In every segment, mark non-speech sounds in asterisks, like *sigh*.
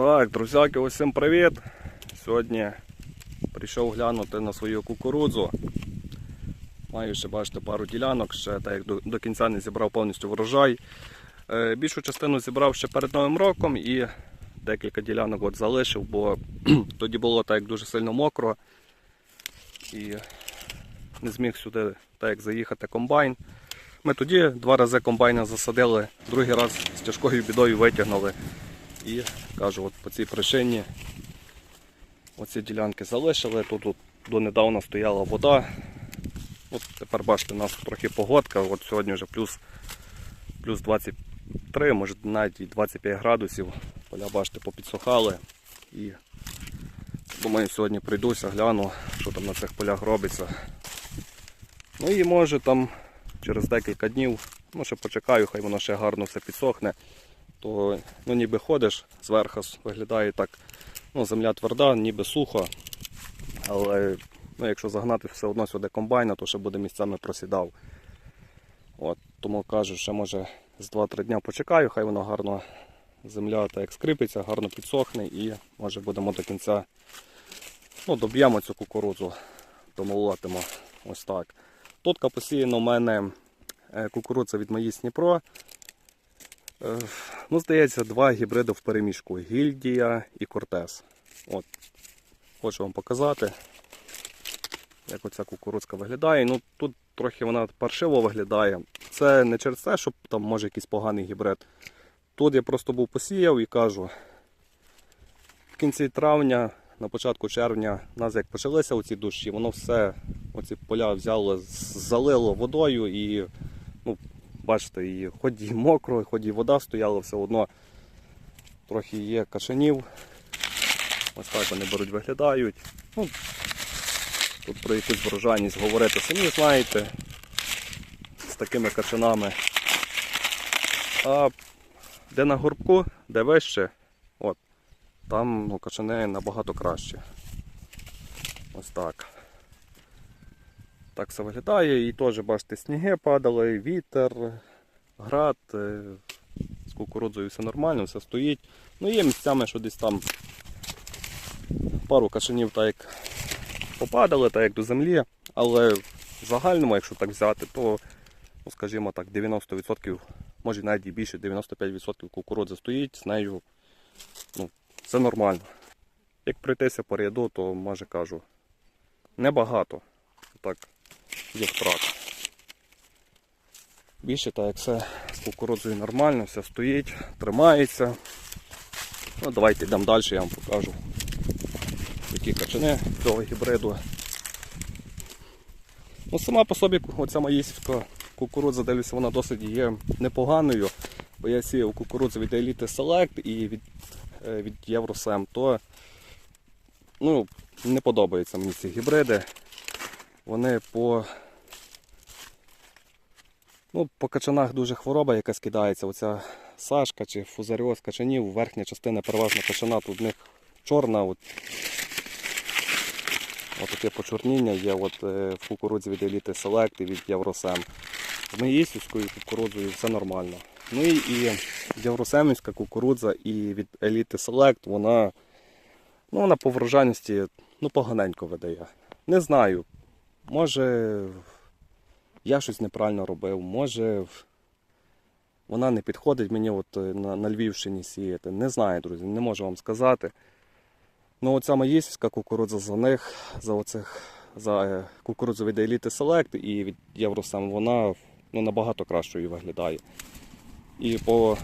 Так, друзяки, усім привіт! Сьогодні прийшов глянути на свою кукурудзу. Маю ще бачите пару ділянок, ще так як до, до кінця не зібрав повністю врожай. Е, більшу частину зібрав ще перед Новим роком і декілька ділянок от залишив, бо *clears throat* тоді було так як дуже сильно мокро. І не зміг сюди так як заїхати комбайн. Ми тоді два рази комбайна засадили, другий раз з тяжкою бідою витягнули. І кажу, от по цій причині оці ділянки залишили. Тут, тут донедавна стояла вода. От тепер бачите, у нас трохи погодка. От сьогодні вже плюс, плюс 23, може навіть і 25 градусів. Поля бачите, попідсухали. І думаю, сьогодні прийдуся, гляну, що там на цих полях робиться. Ну і може там через декілька днів, ну ще почекаю, хай воно ще гарно все підсохне то ну, ніби ходиш зверху, виглядає так, ну, земля тверда, ніби сухо. Але ну, якщо загнати все одно сюди комбайна, то ще буде місцями просідав. От, тому кажу, ще може з 2-3 дня почекаю, хай воно гарно земля так як скрипиться, гарно підсохне і може будемо до кінця ну, доб'ємо цю кукурудзу, домолотимо ось так. Тут посіяно у мене е, кукурудза від Маїс Дніпро. Ну, здається, два гібриди в переміжку Гільдія і Кортес. От. Хочу вам показати, як оця кукурудзка виглядає. Ну, тут трохи вона паршиво виглядає. Це не через те, що там може якийсь поганий гібрид. Тут я просто був посіяв і кажу, в кінці травня, на початку червня, у нас як почалися оці дощі, воно все, оці поля взяло, залило водою і бачите, і хоч і мокро, хоч і вода стояла, все одно трохи є кашанів. Ось так вони беруть, виглядають. Ну, тут про якусь врожайність говорити самі знаєте. З такими качанами. А де на горбку, де вище, от, там ну, качани набагато краще. Ось так. Так все виглядає. І теж, бачите, сніги падали, вітер, град. е, З кукурудзою все нормально, все стоїть. Ну є місцями, що десь там пару кашанів так як попадали, так як до землі. Але в загальному, якщо так взяти, то, ну, скажімо так, 90%, може навіть і більше, 95% кукурудзи стоїть, з нею ну, все нормально. Як пройтися по ряду, то може кажу, небагато. Так, є втрат. Більше так як все з кукурудзою нормально, все стоїть, тримається. Ну, давайте йдемо далі, я вам покажу які качани цього гібриду. Ну, сама по собі оця маїсівська кукурудза, дивлюся, вона досить є непоганою. Бо я сіяв кукурудзу від Elite Select і від, е, від Євросем, то ну, не подобаються мені ці гібриди. Вони по ну, по качанах дуже хвороба якась кидається. Оця сашка чи фузаріоз качанів, верхня частина переважно качана, тут в них чорна. От, от таке почорніння є от, е, в кукурудзі від Elite Select і від Євросем. З Неїсівською кукурудзою все нормально. Ну і, і євросемівська кукурудза і від Elite Select, вона, ну, вона по врожайності ну, поганенько видає. Не знаю. Може я щось неправильно робив, може вона не підходить мені от е, на, на Львівщині сіяти. Не знаю, друзі, не можу вам сказати. Ну, оця маїсівська кукурудза за них, за оцих, за е, кукурудзу від Select і від Євросем, вона ну, набагато кращою виглядає. І по,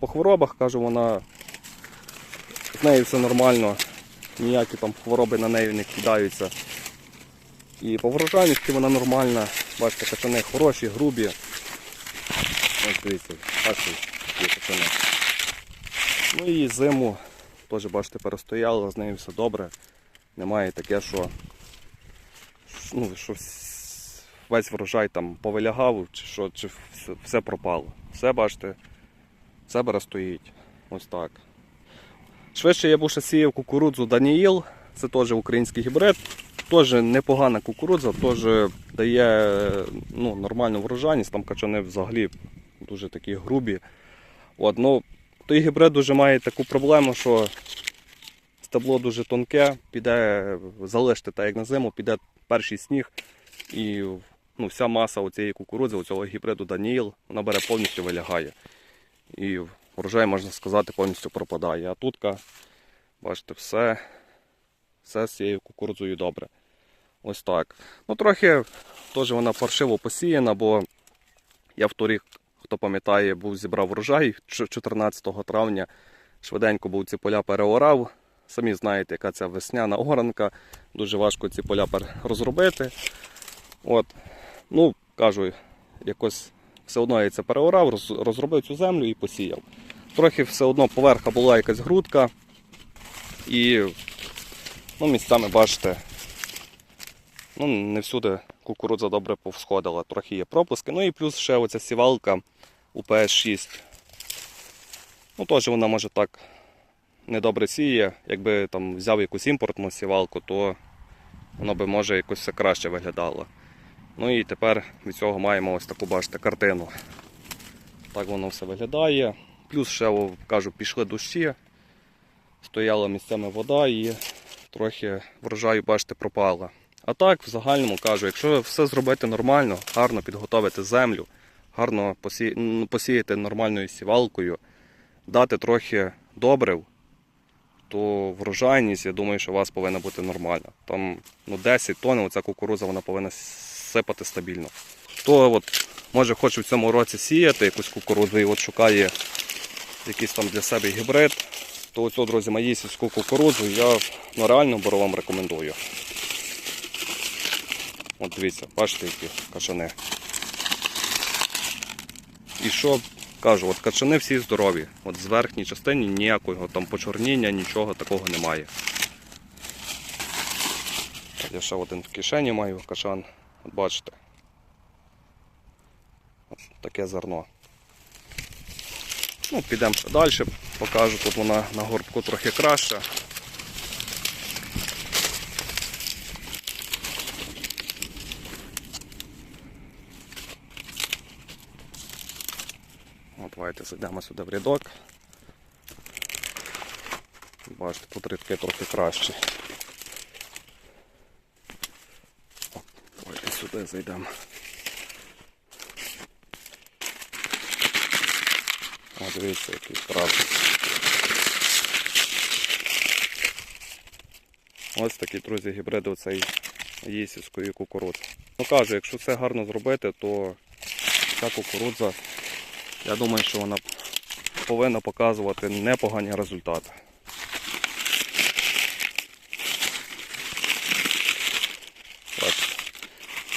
по хворобах, кажу, вона з нею все нормально, ніякі там хвороби на неї не кидаються. І по врожайності вона нормальна. Бачите, качани хороші, грубі. Ось дивіться, бачите, які качани. Ну і зиму теж, бачите, перестояла, з нею все добре. Немає таке, що, ну, що весь врожай там повилягав, чи що, чи все, все пропало. Все, бачите, все бере стоїть. Ось так. Швидше я був ще сіяв кукурудзу Даніїл, це теж український гібрид. Теж непогана кукурудза, теж дає ну, нормальну врожайність, там качани взагалі дуже такі грубі. От, ну, той гібрид дуже має таку проблему, що стебло дуже тонке, піде, залиште так як на зиму, піде перший сніг і ну, вся маса цієї кукурудзи, цього гібриду Даніїл, вона бере повністю вилягає. І врожай, можна сказати, повністю пропадає. А тутка, бачите, все, все з цією кукурудзою добре. Ось так. Ну, трохи теж вона паршиво посіяна, бо я в торік, хто пам'ятає, був зібрав врожай 14 травня. Швиденько був ці поля переорав. Самі знаєте, яка це весняна оранка. Дуже важко ці поля розробити. От. Ну, кажу, якось все одно я це переорав, розробив цю землю і посіяв. Трохи все одно поверха була якась грудка. І ну, місцями бачите, ну, не всюди кукурудза добре повсходила, трохи є пропуски. Ну і плюс ще оця сівалка УПС-6. Ну, теж вона може так недобре сіє. Якби там взяв якусь імпортну сівалку, то воно би може якось все краще виглядало. Ну і тепер від цього маємо ось таку, бачите, картину. Так воно все виглядає. Плюс ще, кажу, пішли дощі, стояла місцями вода і трохи врожаю, бачите, пропала. А так, в загальному кажу, якщо все зробити нормально, гарно підготовити землю, гарно посі... посіяти нормальною сівалкою, дати трохи добрив, то врожайність, я думаю, що у вас повинна бути нормальна. Там ну, 10 тонн, оця кукуруза вона повинна сипати стабільно. Хто от, може хоче в цьому році сіяти якусь кукурудзу і от шукає якийсь там для себе гібрид, то оцю, друзі, маїсівську кукурудзу я ну, реально беру вам рекомендую. От дивіться, бачите, які качани. І що кажу, от качани всі здорові. От з верхньої частини ніякого там почорніння, нічого такого немає. Я ще один в кишені маю качан. От бачите. От таке зерно. Ну, підемо далі, покажу, тут вона на горбку трохи краща. Давайте зайдемо сюди в рядок. Бачите, тут рядки трохи кращі. Давайте сюди зайдемо. О, дивіться, який красний. Ось такі, друзі, гібриди цієї їсівської кукурудзи. Ну кажу, якщо це гарно зробити, то ця кукурудза, я думаю, що вона повинна показувати непогані результати.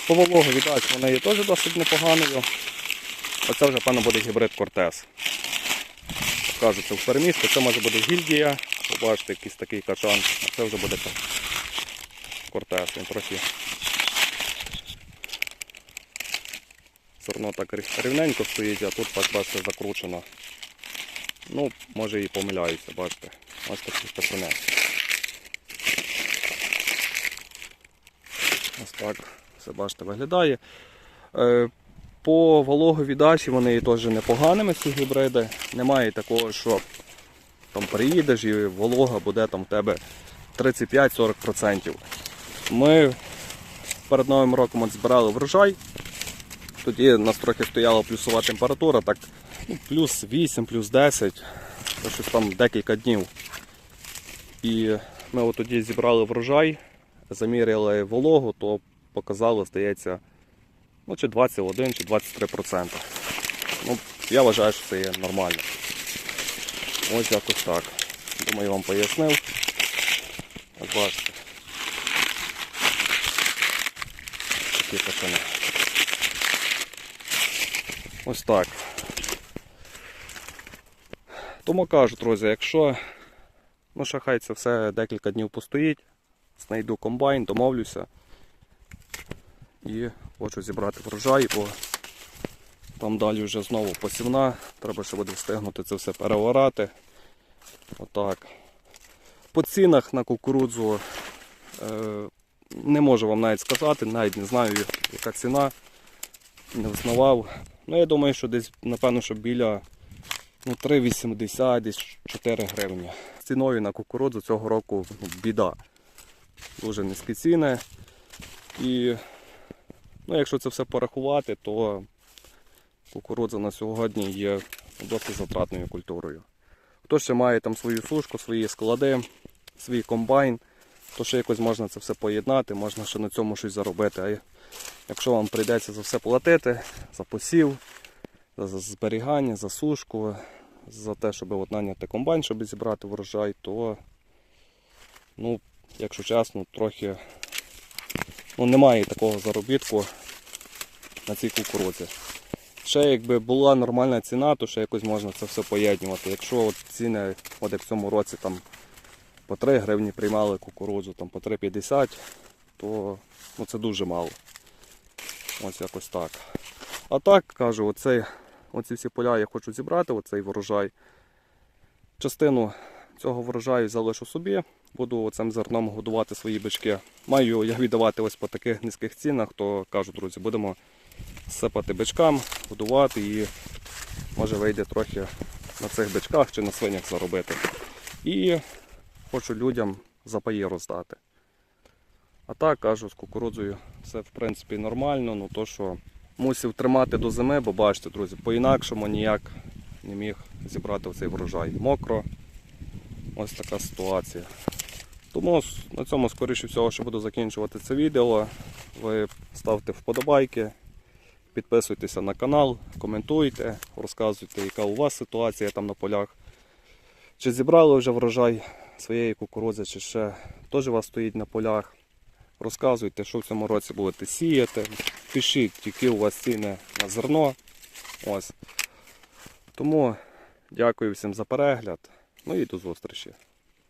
По вологовіддач вона є теж досить непоганою. Оце вже, певно, буде гібрид Кортес. Кажу, це в перемістку, це може бути гільдія, побачите, якийсь такий качан, а це вже буде Кортес. Він трохи зерно так рівненько стоїть, а тут так бачите закручено. Ну, може і помиляюся, бачите. Ось такі качани. Ось так все бачите виглядає. Е, По вологовіддачі вони теж непоганими ці гібриди. Немає такого, що там приїдеш і волога буде там в тебе 35-40%. Ми перед Новим роком от збирали врожай. Тоді нас трохи стояла плюсова температура, так ну, плюс 8, плюс 10, то щось там декілька днів. І ми от тоді зібрали врожай, заміряли вологу, то показало, здається, ну, чи 21, чи 23%. Ну, я вважаю, що це є нормально. Ось якось так. Думаю, вам пояснив. Як бачите. Такі пацани. Ось так. Тому кажу, друзі, якщо ну, ще хай це все декілька днів постоїть, знайду комбайн, домовлюся і хочу зібрати врожай, бо там далі вже знову посівна, треба ще буде встигнути це все переорати. Отак. По цінах на кукурудзу е, не можу вам навіть сказати, навіть не знаю, яка ціна. Не взнавав. Ну, я думаю, що десь, напевно, що біля ну, 3,80, десь 4 гривні. З ціною на кукурудзу цього року біда. Дуже низькі ціни. І ну, якщо це все порахувати, то кукурудза на сьогодні є досить затратною культурою. Хто ще має там свою сушку, свої склади, свій комбайн, то ще якось можна це все поєднати, можна ще на цьому щось заробити. Якщо вам прийдеться за все платити, за посів, за зберігання, за сушку, за те, щоб от наняти комбайн, щоб зібрати врожай, то, ну, якщо чесно, трохи ну, немає такого заробітку на цій кукурудзі. Ще якби була нормальна ціна, то ще якось можна це все поєднувати. Якщо от ціни, от як в цьому році там по 3 гривні приймали кукурудзу, там по 3,50, то ну, це дуже мало. Ось якось так. А так кажу, оцей, оці всі поля я хочу зібрати, оцей врожай. Частину цього врожаю залишу собі, буду цим зерном годувати свої бички. Маю я віддавати ось по таких низьких цінах, то кажу, друзі, будемо сипати бичкам, годувати і може вийде трохи на цих бичках чи на свинях заробити. І хочу людям запаї роздати. А так кажу, з кукурудзою все в принципі нормально, ну то що мусив тримати до зими, бо бачите, друзі, по-інакшому ніяк не міг зібрати цей врожай. Мокро. Ось така ситуація. Тому на цьому, скоріше всього, що буду закінчувати це відео. Ви ставте вподобайки, підписуйтеся на канал, коментуйте, розказуйте, яка у вас ситуація там на полях. Чи зібрали вже врожай своєї кукурудзи, чи ще теж у вас стоїть на полях. Розказуйте, що в цьому році будете сіяти. Пишіть, які у вас ціни на зерно. Ось. Тому дякую всім за перегляд. Ну і до зустрічі.